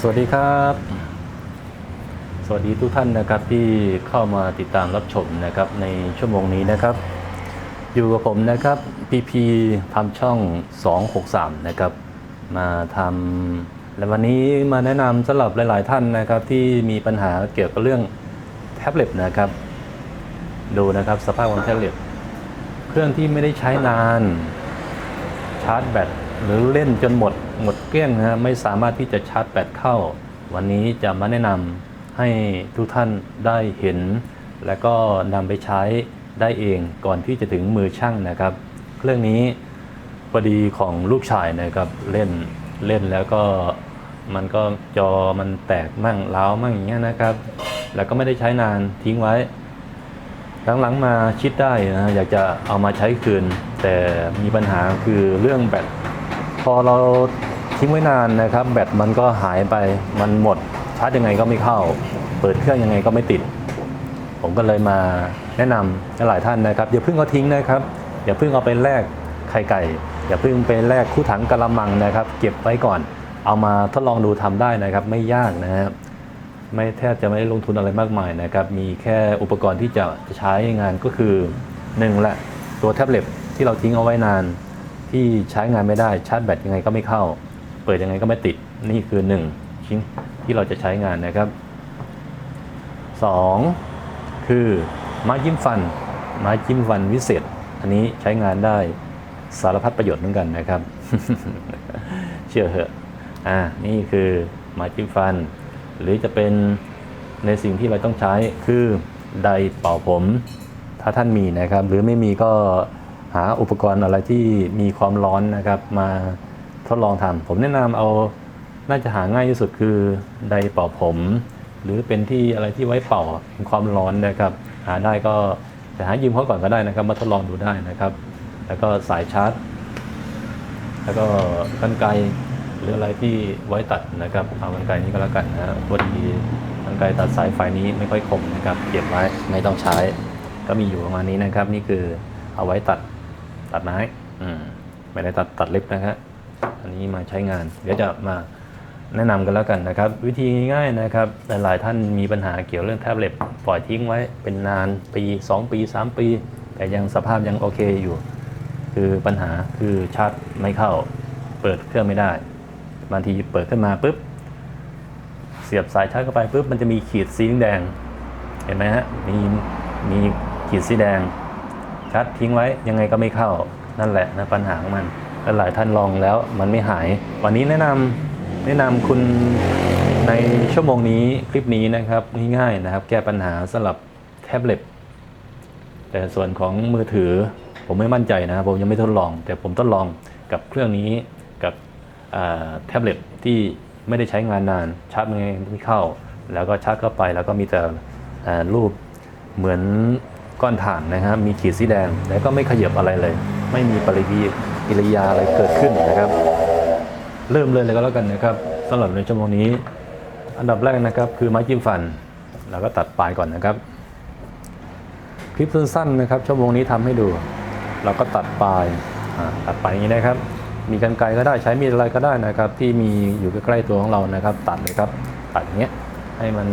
สวัสดีครับ สวัสดีทุกท่านนะครับที่เข้ามาติดตามรับชมนะครับในชั่วโมงนี้นะครับ อยู่กับผมนะครับพีพีทำช่อง 263 นะครับ มาทำและวันนี้มาแนะนำสำหรับหลาย ๆ ท่านนะครับ ที่มีปัญหาเกี่ยวกับเรื่องแท็บเล็ตนะครับ ดูนะครับสภาพของแท็บเล็ตเครื่องที่ไม่ได้ใช้นานชาร์จแบต หรือเล่นจนหมดหมดเกลี้ยงนะไม่สามารถที่จะชาร์จแบตเข้า วันนี้จะมาแนะนำให้ทุกท่านได้เห็น และก็นำไปใช้ได้เองก่อนที่จะถึงมือช่างนะครับ เครื่องนี้พอดีของลูกชายนะครับเล่นเล่นแล้วก็มันก็จอมันแตกมั่งร้ามั่งอย่างเงี้ยนะครับ แล้วก็ไม่ได้ใช้นานทิ้งไว้หลังๆมาคิดได้นะอยากจะเอามาใช้คืน แต่มีปัญหาคือเรื่องแบต พอเราทิ้งไว้นานนะครับ แบตมันก็หายไปมันหมดชาร์จยังไงก็ไม่เข้า เปิดเครื่องยังไงก็ไม่ติด ผมก็เลยมาแนะนำหลายท่านนะครับอย่าเพิ่งเอาทิ้งนะครับอย่าเพิ่งเอาไปแลกไข่ไก่อย่าเพิ่งไปแลกคู่ถังกะละมังนะครับ เก็บไว้ก่อน เอามาทดลองดูทำได้นะครับ ไม่ยากนะครับไม่แทบจะไม่ได้ลงทุนอะไรมากมายนะครับ มีแค่อุปกรณ์ที่จะจะใช้งานก็คือหนึ่งแหละตัวแท็บเล็ตที่เราทิ้งเอาไว้นาน ที่ใช้งานไม่ได้ชาร์จแบตยังไงก็ไม่เข้า เปิดยังไงก็ไม่ติดนี่คือหนึ่งชิ้นที่เราจะใช้งานนะครับสองคือไม้จิ้มฟัน ไม้จิ้มฟันวิเศษ อันนี้ใช้งานได้สารพัดประโยชน์เหมือนกันนะครับ เชื่อเหอะอ่านี่คือไม้จิ้มฟัน หรือจะเป็นในสิ่งที่เราต้องใช้คือไดร์เป่าผม ถ้าท่านมีนะครับ หรือไม่มีก็ หาอุปกรณ์อะไรที่มีความร้อนนะครับ มาทดลองทำผมแนะนำเอาน่าจะหาง่ายที่สุดคือไดร์เป่าผม หรือเป็นที่อะไรที่ไว้เป่าความร้อนนะครับ หาได้ก็จะหายืมเขาก่อนก็ได้นะครับ มาทดลองดูได้นะครับ แล้วก็สายชาร์จ แล้วก็กันไกหรืออะไรที่ไว้ตัดนะครับเอากันไกนี้ก็แล้วกันนะพอดีกันไกตัดสายไฟนี้ไม่ค่อยคมนะครับ เก็บไว้ไม่ต้องใช้ ก็มีอยู่ประมาณนี้นะครับ นี่คือเอาไว้ตัด ตัดไม้อืมไม่ได้ตัดตัดเล็บนะครับ อันนี้มาใช้งาน เดี๋ยวจะมาแนะนำกันแล้วกันนะครับ วิธีง่ายๆนะครับ หลายๆท่านมีปัญหาเกี่ยวเรื่องแท็บเล็ตปล่อยทิ้งไว้เป็นนานปี 2 ปี 3 ปี แต่ยังสภาพยังโอเคอยู่ คือปัญหาคือชาร์จไม่เข้า เปิดเครื่องไม่ได้บางทีเปิดขึ้นมาปุ๊บ เสียบสายชาร์จเข้าไปปุ๊บมันจะมีขีดสีแดง เห็นไหมฮะมีมีขีดสีแดง ชาร์จทิ้งไว้ยังไงก็ไม่เข้านั่นแหละนะปัญหาของมันและหลายท่านลองแล้วมันไม่หาย วันนี้แนะนำแนะนำคุณในชั่วโมงนี้คลิปนี้นะครับง่ายๆนะครับ แก้ปัญหาสำหรับแท็บเล็ตแต่ส่วนของมือถือผมไม่มั่นใจนะครับผมยังไม่ทดลอง แต่ผมทดลองกับเครื่องนี้กับแท็บเล็ตที่ไม่ได้ใช้งานนานชาร์จยังไงไม่เข้า แล้วก็ชาร์จเข้าไปแล้วก็มีแต่รูปเหมือน ก้อนถ่านนะครับมีขีดสีแดงแล้วก็ไม่ขยับอะไรเลย ไม่มีปริกิริยาอะไรเกิดขึ้นนะครับ เริ่มเลยเลยก็แล้วกันนะครับสำหรับในชั่วโมงนี้ อันดับแรกนะครับคือไม้จิ้มฟันเราก็ตัดปลายก่อนนะครับ คลิปสั้นๆนะครับ ชั่วโมงนี้ทำให้ดู เราก็ตัดปลายตัดปลายอย่างนี้นะครับ มีกันไกรก็ได้ใช้มีดอะไรก็ได้นะครับ ที่มีอยู่ใกล้ๆตัวของเรานะครับ ตัดเลยครับ ตัดอย่างเงี้ยให้มัน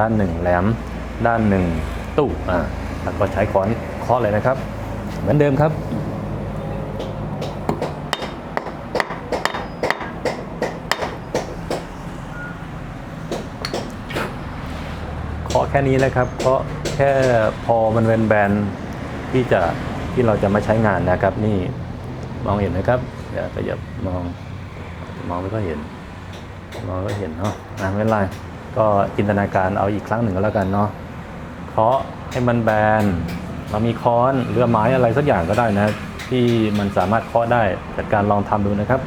ด้านหนึ่งแหลม ด้านหนึ่งตู้อ่า แล้วก็ใช้ค้อนเคาะเลยนะครับ เหมือนเดิมครับเคาะแค่นี้นะครับเคาะแค่พอมันเป็นแบนที่จะที่เราจะมาใช้งานนะครับ นี่มองเห็นไหมครับเดี๋ยวขยับมองมองไม่ค่อยเห็นมองก็เห็นเนาะอะไม่เป็นไรก็จินตนาการเอาอีกครั้งหนึ่งก็แล้วกันเนาะเคาะ ให้มันแบนเรามีค้อนหรือไม้อะไรสักอย่างก็ได้นะที่มันสามารถเคาะได้จัดการลองทำดูนะครับ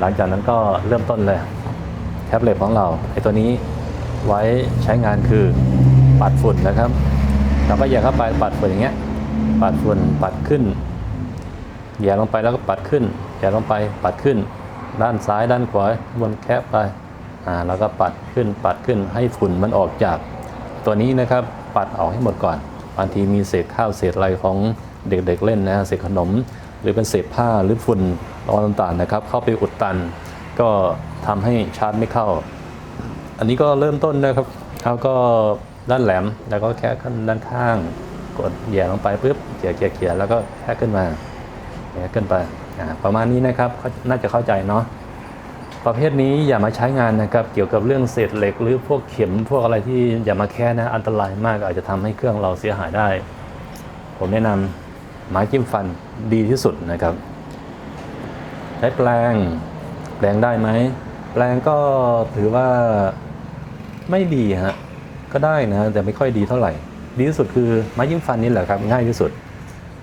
หลังจากนั้นก็เริ่มต้นเลยแท็บเล็ตของเราไอ้ตัวนี้ไว้ใช้งานคือปัดฝุ่นนะครับเราก็แย่เข้าไปปัดฝุ่นอย่างเงี้ยปัดฝุ่นปัดขึ้นแย่ลงไปแล้วก็ปัดขึ้นแย่ลงไปปัดขึ้น ด้านซ้ายด้านขวาบนแคบไปอ่าแล้วก็ปัดขึ้นปัดขึ้นให้ฝุ่นมันออกจากตัวนี้นะครับ ปัดออกให้หมดก่อนบางทีมีเศษข้าวเศษอะไรของเด็กๆเล่นนะเศษขนม หรือเป็นเศษผ้าหรือฝุ่นละอองต่างๆนะครับ เข้าไปอุดตัน ก็ทำให้ชาร์จไม่เข้า อันนี้ก็เริ่มต้นนะครับเขาก็ด้านแหลมแล้วก็แค่ขั้นด้านข้างกดเหยียลงไปปุ๊บเขี่ยเขี่ยเขี่ยแล้วก็แค่ขึ้นมาแค่ขึ้นไปประมาณนี้นะครับน่าจะเข้าใจเนาะ ประเภทนี้อย่ามาใช้งานนะครับ เกี่ยวกับเรื่องเศษเหล็ก หรือพวกเข็มพวกอะไรที่อย่ามาแค่นะ อันตรายมากอาจจะทำให้เครื่องเราเสียหายได้ ผมแนะนำไม้จิ้มฟันดีที่สุดนะครับ ใช้แปลงแปลงได้ไหม แปลงก็ถือว่าไม่ดีฮะก็ได้นะแต่ไม่ค่อยดีเท่าไหร่ ดีที่สุดคือไม้ยิ้มฟันนี่แหละครับ ง่ายที่สุด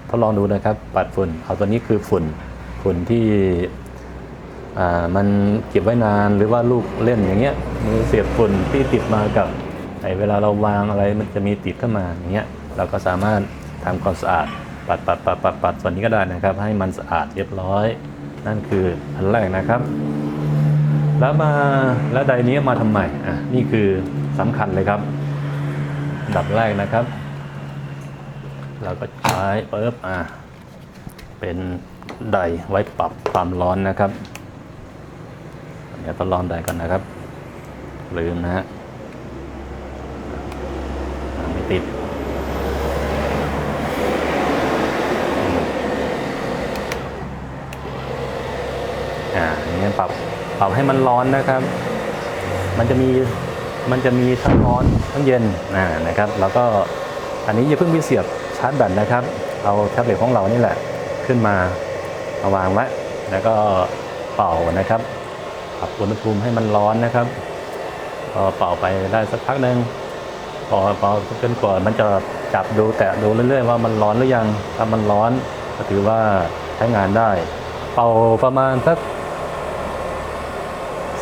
ทดลองดูนะครับ ปัดฝุ่นเอาตัวนี้คือฝุ่นฝุ่นที่ มันเก็บไว้นานหรือว่าลูกเล่นอย่างเงี้ยมือเสียบฝุ่นที่ติดมากับไอ้เวลาเราวางอะไรมันจะมีติดเข้ามาอย่างเงี้ยเราก็สามารถทำความสะอาดปัดปัดปัดปัดปัดส่วนนี้ก็ได้นะครับ ให้มันสะอาดเรียบร้อย นั่นคืออันแรกนะครับ แล้วมาแล้วใดนี้มาทำไมอะนี่คือสำคัญเลยครับดับแรกนะครับ เราก็ใช้เปุ๊บอะเป็นไดไว้ปรับความร้อนนะครับ เดี๋ยวทดลองได้ก่อนนะครับ ลืมนะฮะไม่ติดอ่าอย่างเงี้ยปรับปรับให้มันร้อนนะครับ มันจะมีมันจะมีทั้งร้อนทั้งเย็นอ่านะครับ แล้วก็อันนี้อย่าเพิ่งไปเสียบชาร์จแบตนะครับ เอาแท็บเล็ตของเรานี่แหละขึ้นมามาวางไว้แล้วก็เป่านะครับ ปรับอุณหภูมิให้มันร้อนนะครับ พอเป่าไปได้สักพักหนึ่งพอเป่าจนกว่ามันจะจับดูแตะดูเรื่อยๆว่ามันร้อนหรือยัง ถ้ามันร้อนก็ถือว่าใช้งานได้ เป่าประมาณสัก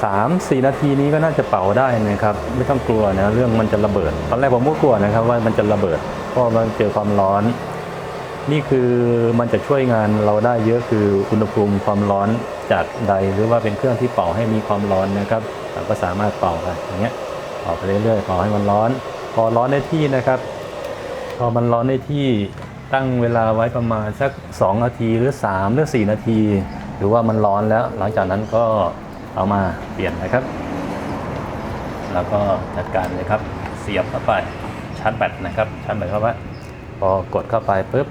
สามสี่นาทีนี้ก็น่าจะเป่าได้นะครับ ไม่ต้องกลัวนะเรื่องมันจะระเบิด ตอนแรกผมก็กลัวนะครับว่ามันจะระเบิด เพราะมันเจอความร้อน นี่คือมันจะช่วยงานเราได้เยอะคืออุณหภูมิความร้อน จากใดหรือว่าเป็นเครื่องที่เป่าให้มีความร้อนนะครับเราก็สามารถเป่าไปอย่างเงี้ยเป่าไปเรื่อยๆเป่าให้มันร้อน พอร้อนได้ที่นะครับ พอมันร้อนได้ที่ตั้งเวลาไว้ประมาณสัก 2 นาทีหรือ 3 หรือ 4 นาที หรือว่ามันร้อนแล้ว หลังจากนั้นก็เอามาเปลี่ยนนะครับ แล้วก็จัดการเลยครับ เสียบเข้าไปชาร์จแบตนะครับชาร์จแบตเข้าไปพอกดเข้าไปปุ๊บ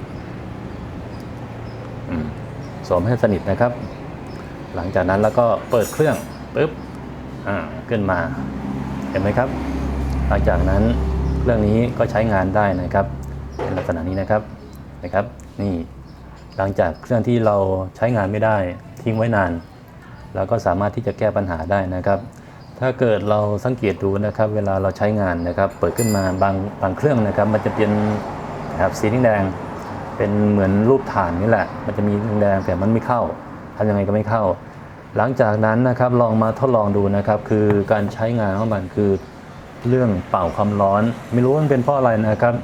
สวมให้สนิทนะครับ หลังจากนั้นแล้วก็เปิดเครื่องปุ๊บอ่าขึ้นมา เห็นไหมครับ หลังจากนั้นเครื่องนี้ก็ใช้งานได้นะครับเป็นลักษณะนี้นะครับนะครับนี่หลังจากเครื่องที่เราใช้งานไม่ได้ทิ้งไว้นานเราก็สามารถที่จะแก้ปัญหาได้นะครับ ถ้าเกิดเราสังเกตดูนะครับ เวลาเราใช้งานนะครับ เปิดขึ้นมาบางบางเครื่องนะครับ มันจะเป็นนะครับสีแดงเป็นเหมือนรูปฐานนี่แหละ มันจะมีแดงแต่มันไม่เข้า ทำยังไงก็ไม่เข้า หลังจากนั้นนะครับลองมาทดลองดูนะครับ คือการใช้งานของมันคือเรื่องเป่าความร้อน ไม่รู้มันเป็นเพราะอะไรนะครับ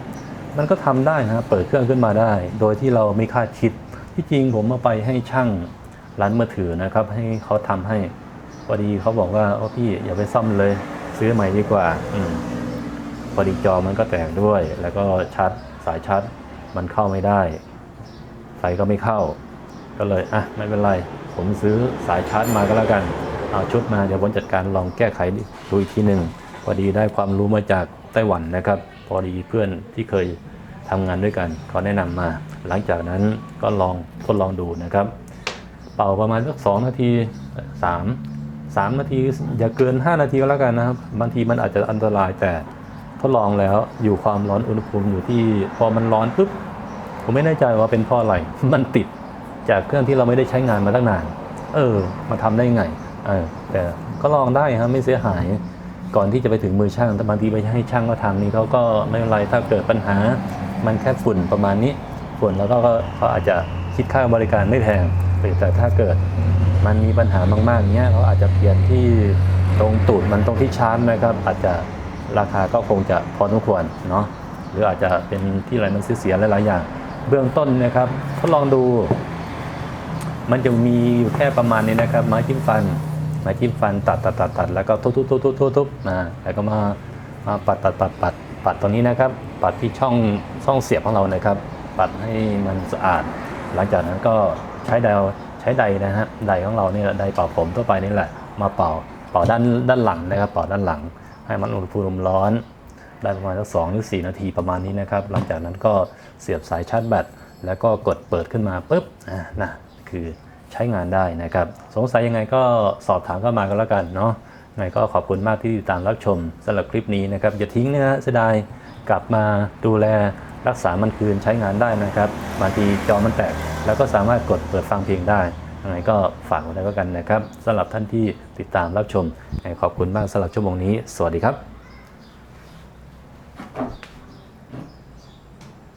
มันก็ทำได้นะเปิดเครื่องขึ้นมาได้ โดยที่เราไม่คาดคิดที่จริงผมมาไปให้ช่างร้านมือถือนะครับ ให้เขาทำให้พอดีเขาบอกว่าโอ้พี่อย่าไปซ่อมเลย ซื้อใหม่ดีกว่า อืพอดีจอมันก็แตกด้วย แล้วก็ชาร์จสายชาร์จมันเข้าไม่ได้ไฟก็ไม่เข้า ก็เลยอะไม่เป็นไรผมซื้อสายชาร์จมาก็แล้วกัน เอาชุดมาเดี๋ยวผมจัดการลองแก้ไขดูอีกทีหนึ่งพอดีได้ความรู้มาจากไต้หวันนะครับ พอดีเพื่อนที่เคยทำงานด้วยกันเขาแนะนำมา หลังจากนั้นก็ลองทดลองดูนะครับ เป่าประมาณสักสองนาทีสามสามนาทีอย่าเกิน 5 นาทีก็แล้วกันนะครับ บางทีมันอาจจะอันตรายแต่ทดลองแล้วอยู่ความร้อนอุณหภูมิอยู่ที่พอมันร้อนปุ๊บผมไม่แน่ใจว่าเป็นเพราะอะไรมันติด จากเครื่องที่เราไม่ได้ใช้งานมาตั้งนาน เออ มาทำได้ไงเออแต่ก็ลองได้ครับไม่เสียหาย ก่อนที่จะไปถึงมือช่างแต่บางทีไปให้ช่างเขาทำนี่เขาก็ไม่เป็นไรถ้าเกิดปัญหา มันแค่ฝุ่นประมาณนี้ฝุ่นแล้วก็เขาอาจจะคิดค่าบริการไม่แพงแต่ถ้าเกิดมันมีปัญหามากๆเนี้ยเขาอาจจะเปลี่ยนที่ตรงตูดมันตรงที่ชาร์จนะครับ อาจจะราคาก็คงจะพอสมควรเนาะหรืออาจจะเป็นที่อะไรมันเสียๆหลายๆอย่าง เบื้องต้นนะครับทดลองดู มันจะมีอยู่แค่ประมาณนี้นะครับไม้จิ้มฟันไม้จิ้มฟันตัดตัดตัดตัดแล้วก็ทุบทุบทุบทุบทุบทุบมาแล้วก็มามาปัดปัดปัดปัดปัดตรงนี้นะครับ ปัดที่ช่องช่องเสียบของเรานะครับ ปัดให้มันสะอาด หลังจากนั้นก็ใช้ไดใช้ไดนะฮะไดของเราเนี่ยไดเป่าผมทั่วไปนี่แหละ มาเป่าต่อด้านด้านหลังนะครับต่อด้านหลัง ให้มันอุณหภูมิร้อน ได้ประมาณสักสองหรือสี่นาทีประมาณนี้นะครับ หลังจากนั้นก็เสียบสายชาร์จแบตแล้วก็กดเปิดขึ้นมาปุ๊บอ่านะ คือใช้งานได้นะครับ สงสัยยังไงก็สอบถามเข้ามากันแล้วกันเนาะยังไงก็ขอบคุณมากที่ติดตามรับชมสำหรับคลิปนี้นะครับ อย่าทิ้งนะฮะเสียดายกลับมาดูแลรักษามันคืนใช้งานได้นะครับบางทีจอมันแตก แล้วก็สามารถกดเปิดฟังเพลงได้ยังไงก็ฝากไว้แล้วกันนะครับสำหรับท่านที่ติดตามรับชมยังไงขอบคุณมากสำหรับชั่วโมงนี้ สวัสดีครับ